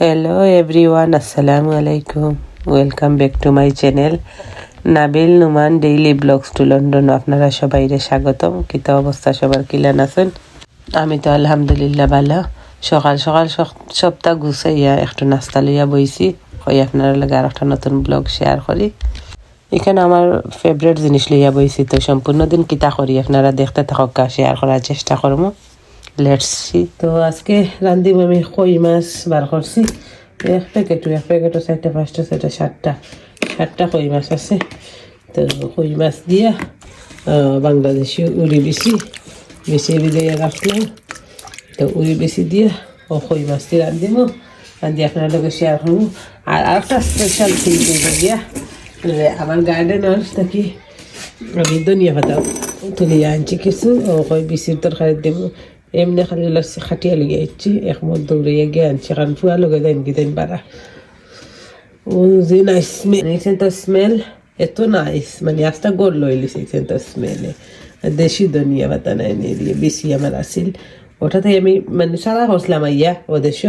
Hello everyone আসসালামু আলাইকুম welcome back to my channel Nabil Numan daily blogs to London আপনারা সবাইরে স্বাগতম কিতা অবস্থা সবার কিলান আছেন আমি তো আলহামদুলিল্লাহ ভালো সকাল সকাল সক- সপ্তাহ গুছাইয়া একটু নাস্তা লইয়া বইছি হই আপনার লাগে আর একটা নতুন ব্লগ শেয়ার করি এখানে আমার ফেভারিট জিনিস লইয়া বইছি তো সম্পূর্ণ দিন কিতা করি আপনারা দেখতে থাকক শেয়ার করার চেষ্টা করব লেটস তো আজকে রান্ধিব আমি কই মাছ বার করছি। এক প্যাকেটও এক প্যাকেটও চারটা, পাঁচটা, ছয়টা, সাতটা সাতটা কই মাছ আছে। তো কই মাছ দিয়া বাংলাদেশি উড়ি বেশি বেশি দিয়ে রাখলাম তো উড়ি বেশি দিয়া ও কই মাছটি রান্ধিব। রান্ধি আপনার লগে শেয়ার করব। আর আরেকটা স্পেশাল থিং করব দিয়া আমার গার্ডেনার থাকি আমি ধনিয়া পাতা তুলিয়া আনছি কিছু, ও কই বিচির তরকারি দেব। এমনি খালি লাগছে খাটিয়া লগে আইছি একমত দৌড়াইয়া গিয়ে আনছি কারণ ফুয়া লগে দিন পারা ও যে নাইস স্মেল তো স্মেল এত নাইস মানে আস্তা গোল লই লিছে তো স্মেলে দেশি ধনিয়া পাতা নাই নিয়ে বেশি আমার আসিল ওটাতে আমি মানে সারা করছিলাম আইয়া ও দেশ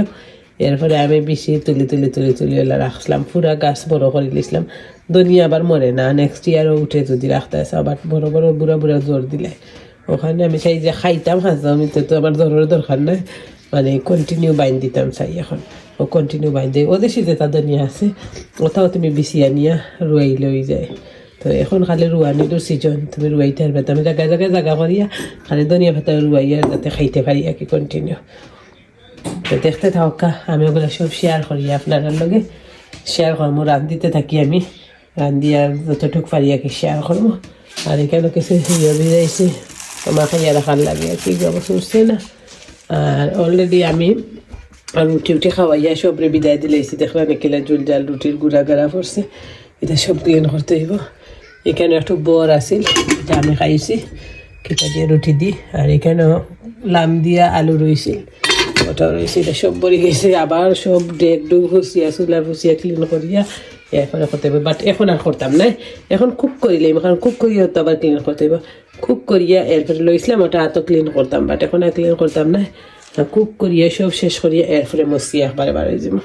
এরপরে আমি বেশি তুলি তুলি তুলি তুলি ওলা রাখছিলাম পুরা গাছ বড় করে লিছিলাম ধনিয়া আবার মরে না নেক্সট ইয়ারও উঠে যদি রাখতে আছে আবার বড় বড় বুড়া বুড়া জোর দিলে ওখানে আমি চাই যে খাইতাম হাসতাম আমি তো আমার জোরের দরকার নাই। মানে কন্টিনিউ বাইন দিতাম চাই এখন। ও কন্টিনিউ বাইন দিই। ওদের শীতে তা ধনিয়া আছে, ওটাও তুমি বিছিয়া নিয়া রুয়াই লই যায়। তো এখন খালি রুয়ানির সিজন তুমি রুয়াইতে পারবে তুমি জায়গায় জায়গায় জায়গা করিয়া খালি ধনিয়া ভাতা রুয়াইয়া যাতে খাইতে পারি আর কি কন্টিনিউ তো দেখতে থাকা আমি ওগুলো সব শেয়ার করি আপনার লগে। শেয়ার করব রান্ধিতে থাকি আমি। রান্ধিয়া যতটুক পারি আর কি শেয়ার করব আর এখানে কিছু বেরিয়েছে আমার খাইয়া রাখার লাগে। কি অবশ্য উঠছে না। আর অলরেডি আমি রুটি উঠি খাওয়াইয়া সবরে বিদায় দিলে দিলেছি দেখলাম একেলা জুল জাল রুটির গুড়া গাড়া পড়ছে। এটা সব ক্লিন করতে হইব। এখানে একটু বর আছিল, এটা আমি খাইছি। কিটা দিয়ে রুটি দি। আর এখানেও লাম দিয়া আলু রইছিল ওটা রয়েছে এটা সব বড়ি গেছে। আবার সব ডেক ডুব ফুসিয়া চুলা ফুসিয়া ক্লিন করিয়া এরপরে করতে হবে বাট এখন আর করতাম না। এখন কুক করিলে এখন কুক করিয়া তো আবার ক্লিন করতে হবে কুক করিয়া এরপরে লইছিলাম ওটা এত ক্লিন করতাম বাট এখন আর ক্লিন করতাম না। কুক করিয়া, সব শেষ করিয়া এরপরে মসিয়া একবারে বাড়ি যাব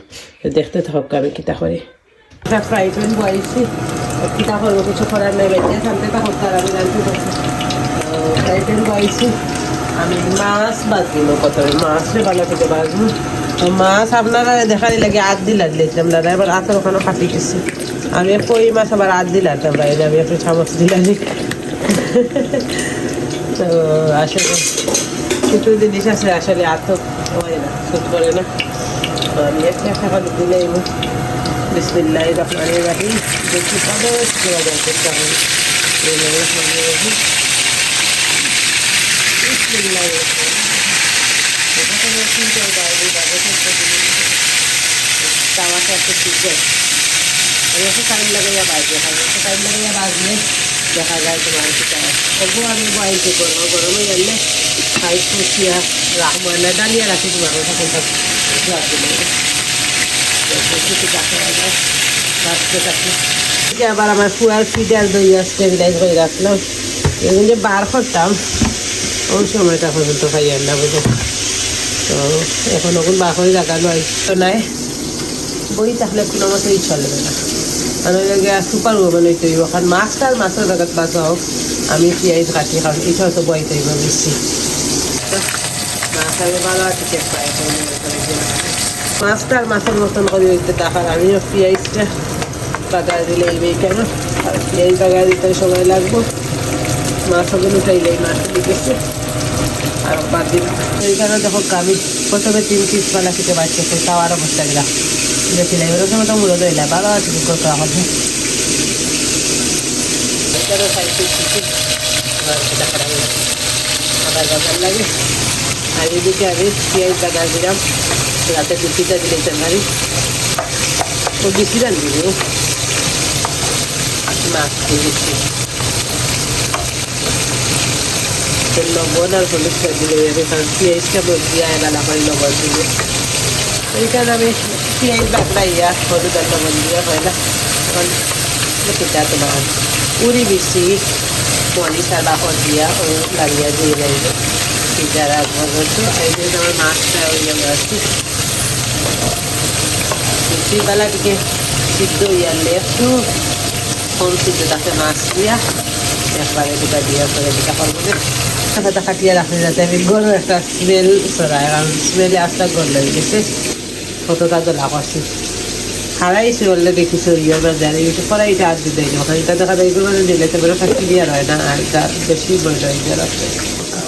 দেখতে থাকক আমি কিতা করি। ফ্রাই প্যান বয়াইছি। কিতা করব, কিছু করার নাই বেঁচে সামনে তা করতে আমি জানতে পারছি ফ্রাই প্যান বয়াইছি। আমি মাছ বাজবো প্রথমে মাছরে ভালো করে বাজবো মাছ আপনারা দেখার লাগে আট দিল দিলাম দাদা এবার আতের ওখানে কাটি গেছি আমি কই মাছ আবার আট দিলাম বাইরে আমি একটু চামচ দিলাম তো আসলে কিছু জিনিস আছে, আসলে আত হয় না সুট করে না। তো আমি একটা করে দিলে বিসমিল্লাহ রহমান রাহিম। দেখি পাবে সেটা দেখতে হবে বিসমিল্লাহ তাওয়াটা একটু ঠিক যায় একটু টাইম লাগাইয়া বাজবে কারণ একটু টাইম লাগাইয়া বাজলে দেখা যায় তোমার সেটা তবুও আমি বয়েলকে করব গরমে গেলে খাই ফুসিয়া রাখব না ডালিয়া রাখি তোমার তখন রাখতে যে আবার আমার ফুয়ার ফিডার দই স্টেবিলাইজ করে রাখলাম এগুলো যে বার করতাম ওই সময়টা পর্যন্ত খাই না তো এখন ওগুলো বার করে লাগানো তো নাই। বই তাহলে কোনো মতোই চলবে না। মানে সুপার ওভেন হইতে হইব, কারণ মাছটার মাছের জায়গাত মাছ হোক আমি পিঁয়াজ কাটি কারণ এটা হয়তো বইতে হইব বেশি। মাছ আমি ভালো চেক পাই মাছটার মাছের মতন করে হইতে দেখার আমিও পেঁয়াজটা বাগার দিলে এইবে কেন? আর পেঁয়াজ বাগার দিতে সময় লাগবো। মাছ হবে উঠাইলেই মাছ দিতেছে। আর বাদ দিন এইখানে দেখো আমি প্রথমে তিন পিস পালা খেতে পারছি তাওয়ার অবস্থা গেলা দেখছিলাম এরকম সময় তো মূলত এলা ভালো আছে কি করতে হবে। আবার লাগে। আর এদিকে আমি পেঁয়াজ বাজার দিলাম। রাতে দুটিটা দিলে তরকারি ও রান দিব মাছ দিয়ে দিচ্ছি লবণ আর হলুদ করে কারণ বলছি লবণ দিলে এইখানে আমি পেঁয়াজ বাগড়াইয়া হলুদ আর লবণ দিয়ে পয়লা এখন কিতা তোমার উড়ি আর দিয়া ও লাড়িয়া দিয়ে লাগবে পিজা রাখব এই জন্য ওই আছে বেশি বেলা থেকে সিদ্ধ ইয়ারলে একটু সরু সিদ্ধ তাকে মাছ দিয়া একবারে দুটা দিয়া করে দুটা করব যে টাকাটা কাটিয়ে রাখলে যাতে আমি গরম একটা স্মেল ছড়ায়, কারণ স্মেলে আস্তা গরম লেগে গেছে। কতটা দোলা করছি হারাইছে অলরেডি কিছু ইয়ে জানি একটু কড়াইটা আর দিতে ওখানে এটা দেখা যায় এগুলো দিলে তো বেরো ক্লিয়ার হয় না, আর এটা বেশি বড় হয়ে যায় রাখতে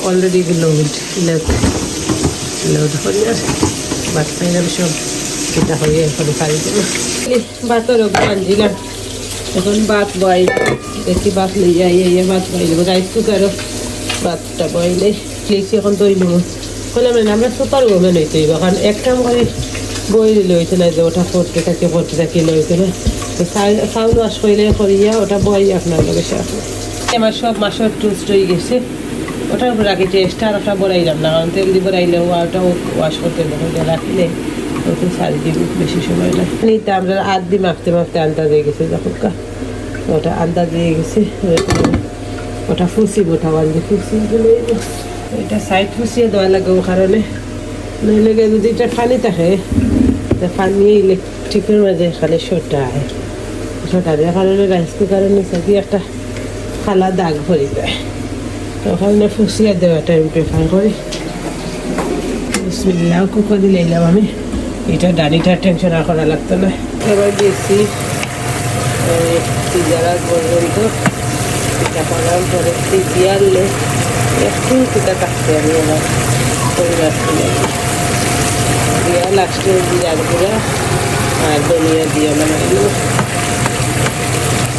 অলরেডি লোড লোড করি আর বাট পাইলাম সব এটা হয়ে দেবো। ভাতের ওপর আনছিলাম এখন ভাত বয়, দেখি ভাত লই যাই, এই ভাত বয়। দেবো রাইস কুকারও ভাতটা লিখছি এখন আমরা সুপার হইতে এক করে, বই না যে ওটা লইতে না। ওয়াশ করলে করিয়া ওটা বই আপনার লগে আমার সব মাসের টুস্ট হয়ে গেছে। ওটার উপর রাখি টেস্ট আর ওটা বড়াইলাম না কারণ তেল দিয়ে বড়াইলে ওটাও ওয়াশ করতে হবে রাখলে ওটা সারি দিবি বেশি সময় না নিতে আমরা আধ দিয়ে মাখতে মাখতে আন্দাজ হয়ে গেছে যখন ওটা আন্দাজ হয়ে গেছে ওটা ফুসি ওটা বান্ধি ফুসি এটা সাইড ফুসিয়ে দেওয়া লাগে ও কারণে। নইলে যদি এটা পানি থাকে পানি ইলেকট্রিকের মাঝে খালি শোটা আয় শোটা দেওয়ার কারণে রাইস কুকারের নিচে দিয়ে একটা খালা দাগ ভরে যায়। ওখানে ফুসিয়ে দেওয়াটা আমি প্রেফার করি। বিসমিল্লাহ, কুকো দিলে এলাম আমি। এটা ডানিটার টেনশন আর করা লাগতো না। এবার দিয়েছি পর্যন্ত। করার পরে সিজিয়ারলে একটু সেটা কাটতে আমি আমার পরিবার দিয়া লাস্টে জিরার গুঁড়া আর ধনিয়া দিয়ে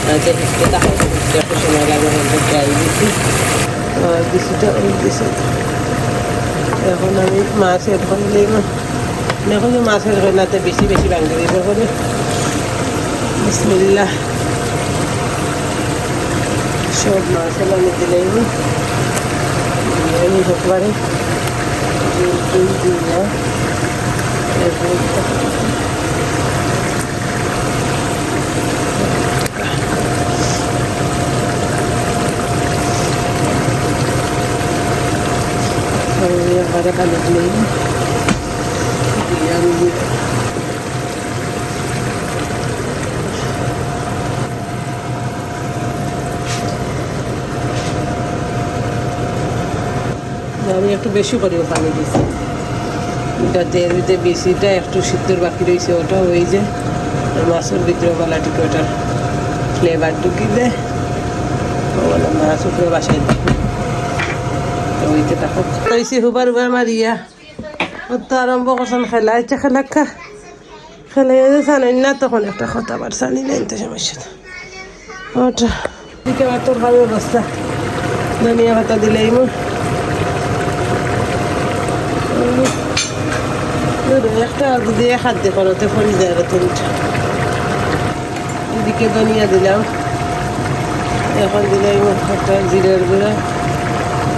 আর যে হিসকে তাহলে একটু সময় লাগে হয়তো ট্রাই দিছি আর ওই দিছি এখন আমি মাছ এখন যে মাছের রান্নাতে বেশি বেশি ভাঙতে দিব করে বিসমিল্লাহ সব মাছের আমি দিলেই বিরিয়ানি হতে পারে ডিম টিম আমি একটু বেশি করেও পানি দিছি এটা তেল দিতে বেশিটা একটু সিদ্ধর বাকি রয়েছে, ওটা ওই যে মাছের ভিতরে গলাটিকে ওটার ফ্লেভার ঢুকি দেয় মাছ উপরে বাসায় ওইতে দেখো। রয়েছে হুবার হুবার মারিয়া তো আরম্ভ করছেন খেলা ইচ্ছা খেলা খা খেলে জানেন না, তখন একটা কথা বার জানি না তো সমস্যা ওটা। দিকে আমার তোর অবস্থা। ধনিয়া পাতা দিলেই মো একটা দিয়ে খাদ্য করতে ফরি যায় তিনটা ধনিয়া দিলাম এখন দিলে একটা জিরের গুঁড়া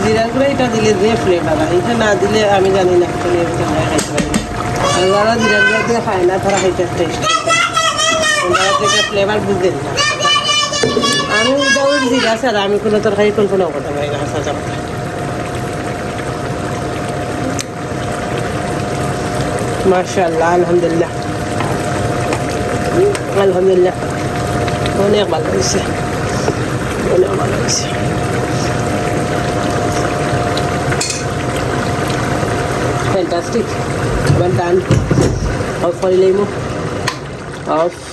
জিরার গুঁড়া এটা দিলে যে ফ্লেভার হয় এটা না দিলে আমি জানি না খাইতে পারি আর জিরার গুঁড়া দিয়ে খায় না তারা খাইতে টেস্ট ফ্লেভার বুঝেন না আমি উইদাউট জিরা ছাড়া আমি কোনো তরকারি কল্পনাও করতে পারি না ما شاء الله الحمد لله الحمد لله ونعم الرئيس ونعم الرئيس فانتاستيك well done. Hopefully limo off